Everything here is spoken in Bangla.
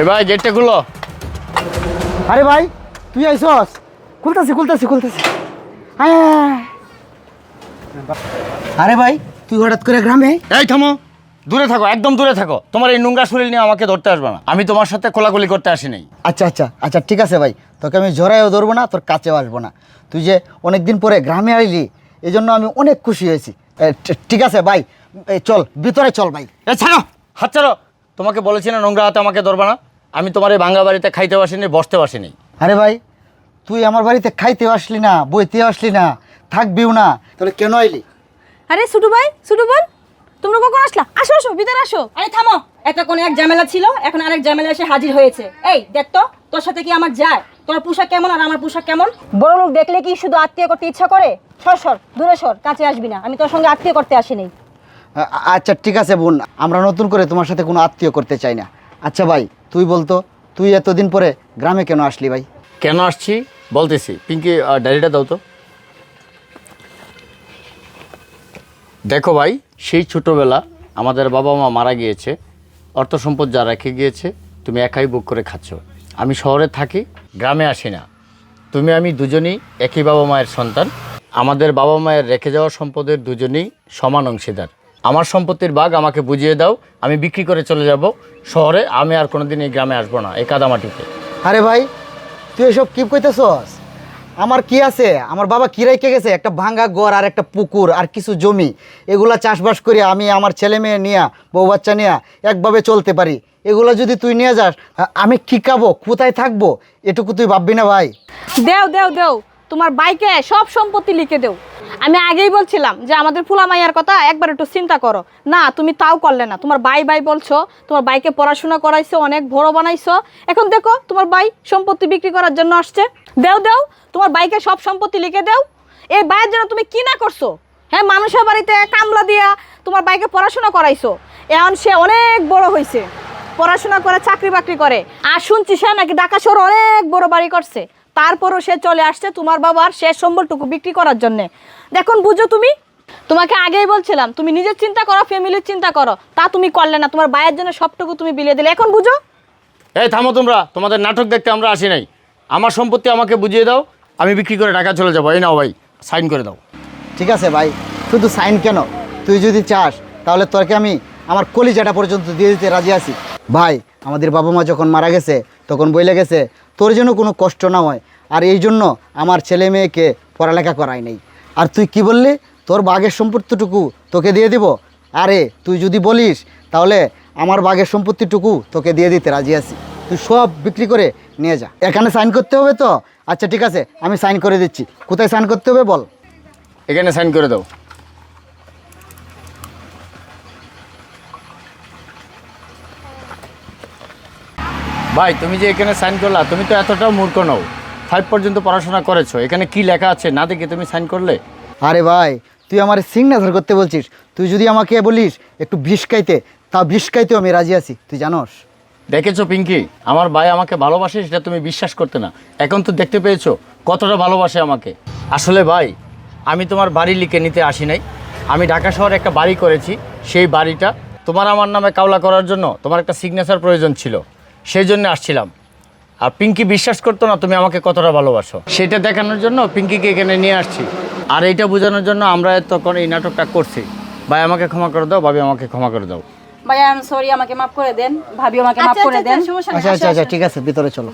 এ ভাই গেটটা খুলো। আরে ভাই তুই আইসস? খুলতাছি খুলতাছি খুলতাছি। আরে ভাই তুই হঠাৎ করে গ্রামে? এই থামো দূরে থাকো একদম দূরে থাকো। তোমার এই নোংরা শরীর নিয়ে আমাকে ধরতে আসবে না। আমি তোমার সাথে কোলাকুলি করতে আসি নাই আচ্ছা আচ্ছা আচ্ছা ঠিক আছে ভাই। তোকে আমি জোরায়ও ধরবো না তোর কাছেও আসব না। তুই যে অনেক দিন পরে গ্রামে আইলি এই জন্য আমি অনেক খুশি হয়েছি। ঠিক আছে ভাই চল ভিতরে চল ভাই। এ ছাড়ো হাত ছাড়ো। তোমাকে বলেছি না নোংরা হাতে আমাকে ধরবে না। আমি তোমার এই ভাঙ্গা বাড়িতে খাইতে আসিনি বসতে আসিনি। আরে ভাই তুই আমার বাড়িতে খাইতেও আসলি না বইতে আসলি না থাকবিও না তাহলে কেন আইলি? আরে ছোটু ভাই ছোটু বোন তোমরা কখন আসলা? আসো আসো ভিতরে আসো। আরে থামো এতক্ষণ এক ঝামেলা ছিল এখন আরেক ঝামেলা এসে হাজির হয়েছে। এই দেখ তো তোর সাথে কি আমার যায়? তোর পোশাক কেমন আর আমার পোশাক কেমন? বড় লোক দেখলে কি শুধু আত্মীয় করতে ইচ্ছা করে? সর সর দূরে সর কাছে আসবি না। আমি তোর সঙ্গে আত্মীয় করতে আসিনি। আচ্ছা ঠিক আছে বোন, আমরা নতুন করে তোমার সাথে কোনো আত্মীয় করতে চাই না। আচ্ছা ভাই, তুই বলতো, তুই এতদিন পরে গ্রামে কেন আসলি ভাই? কেন আসছি? বলতেছি, পিঙ্কি ডায়েরিটা দাও তো। দেখো ভাই, সেই ছোটোবেলা আমাদের বাবা মা মারা গিয়েছে, অর্থ সম্পদ যা রেখে গিয়েছে, তুমি একাই বুক করে খাচ্ছ। আমি শহরে থাকি, গ্রামে আসি না। তুমি, আমি দুজনেই একই বাবা মায়ের সন্তান। আমাদের বাবা মায়ের রেখে যাওয়া সম্পদের দুজনেই সমান অংশীদার। আমার সম্পত্তির বাঘ আমাকে বুঝিয়ে দাও আমি বিক্রি করে চলে যাব শহরে আমি আর কোনোদিন এই গ্রামে আসব না এই কাদামাটিতে। আরে ভাই তুই এসব কি কইতেছস? আমার কি আছে? আমার বাবা কি রেখে গেছে? একটা ভাঙ্গা ঘর আর একটা পুকুর আর কিছু জমি। এগুলা চাষবাস করে আমি আমার ছেলে মেয়ে নিয়ে বউ বাচ্চা নিয়ে একভাবে চলতে পারি। এগুলো যদি তুই নিয়ে যাস আমি কি খাব? কোথায় থাকব? এটুকু তুই ভাববি না ভাই। দেও দেও দেও। তোমার বাইকে সব সম্পত্তি লিখে দেও। আমি আগেই বলছিলাম যে আমাদের ফুলা মাইয়ার কথা একবার একটু চিন্তা করো। না, তুমি তাও করলে না। তোমার বাই বাই বলছো, তোমার বাইকে পড়াশোনা করাইছো, অনেক বড় বানাইছো। এখন দেখো, তোমার বাই সম্পত্তি বিক্রি করার জন্য আসছে। দেও দেও, তোমার বাইকে সব সম্পত্তি লিখে দেও। এই বাইয়ের জন্য তুমি কি না করছ? হ্যাঁ মানুষের বাড়িতে কামলা দিয়া তোমার বাইকে পড়াশোনা করাইছো। এখন সে অনেক বড় হয়েছে পড়াশোনা করে, চাকরি বাকরি করে। আর শুনছি সে নাকি ঢাকা শহর অনেক বড় বাড়ি করছে। তারপরও সে চলে আসছে তোমার বাবার শেষ সম্বলটুকু বিক্রি করার জন্য। দেখুন বুঝো তুমি? তোমাকে আগেই বলছিলাম তুমি নিজের চিন্তা করো ফ্যামিলির চিন্তা করো। তা তুমি করলে না তোমার ভাইয়ের জন্য সবটুকু তুমি বিলিয়ে দিলে। এখন বুঝো? এই থামো তোমরা তোমাদের নাটক দেখতে আমরা আসি নাই। আমার সম্পত্তি আমাকে বুঝিয়ে দাও আমি বিক্রি করে ঢাকা চলে যাব। এই নাও ভাই সাইন করে দাও। ঠিক আছে ভাই শুধু সাইন কেন? তুই যদি চাস তাহলে তোরকে আমি আমার কলিজাটা পর্যন্ত দিয়ে দিতে রাজি আছি। ভাই আমাদের বাবা মা যখন মারা গেছে, তখন বইলে গেছে, তোর জন্য কোনো কষ্ট না হয়, আর এই জন্য আমার ছেলে মেয়েকে পড়ালেখা করাই নেই। আর তুই কি বললি? তোর বাঘের সম্পত্তিটুকু তোকে দিয়ে দিব। আরে, তুই যদি বলিস, তাহলে আমার বাঘের সম্পত্তিটুকু তোকে দিয়ে দিতে রাজি আছি। তুই সব বিক্রি করে নিয়ে যা। এখানে সাইন করতে হবে তো? আচ্ছা ঠিক আছে, আমি সাইন করে দিচ্ছি। কোথায় সাইন করতে হবে বল? এখানে সাইন করে দাও। ভাই তুমি যে এখানে সাইন করলা তুমি তো এতটাও মূর্খ নও। ফাইভ পর্যন্ত পড়াশোনা করেছ এখানে কি লেখা আছে না দেখে তুমি সাইন করলে? আরে ভাই তুই আমার সিগনেচার করতে বলছিস। তুই যদি আমাকে বলিস একটু বিষ খাইতে তা বিষ খাইতেও আমি রাজি আছি তুই জানোস। দেখেছ পিঙ্কি আমার ভাই আমাকে ভালোবাসে সেটা তুমি বিশ্বাস করতে না। এখন তো দেখতে পেয়েছ কতটা ভালোবাসে আমাকে। আসলে ভাই আমি তোমার বাড়ি লিখে নিতে আসি নাই। আমি ঢাকা শহরে একটা বাড়ি করেছি সেই বাড়িটা তোমার আমার নামে কাওলা করার জন্য তোমার একটা সিগনেচার প্রয়োজন ছিল। সেই জন্য আসছিলাম। আর পিঙ্কি বিশ্বাস করতো না তুমি আমাকে কতটা ভালোবাসো? সেটা দেখানোর জন্য পিঙ্কিকে এখানে নিয়ে আসছি। আর এইটা বোঝানোর জন্য আমরা তখন এই নাটকটা করছি। ভাই আমাকে ক্ষমা করে দাও ভাবি আমাকে ক্ষমা করে দাও। ভাই আই এম সরি আমাকে মাফ করে দেন। ভাবি আমাকে মাফ করে দেন। আচ্ছা আচ্ছা আচ্ছা। ঠিক আছে ভিতরে চলো।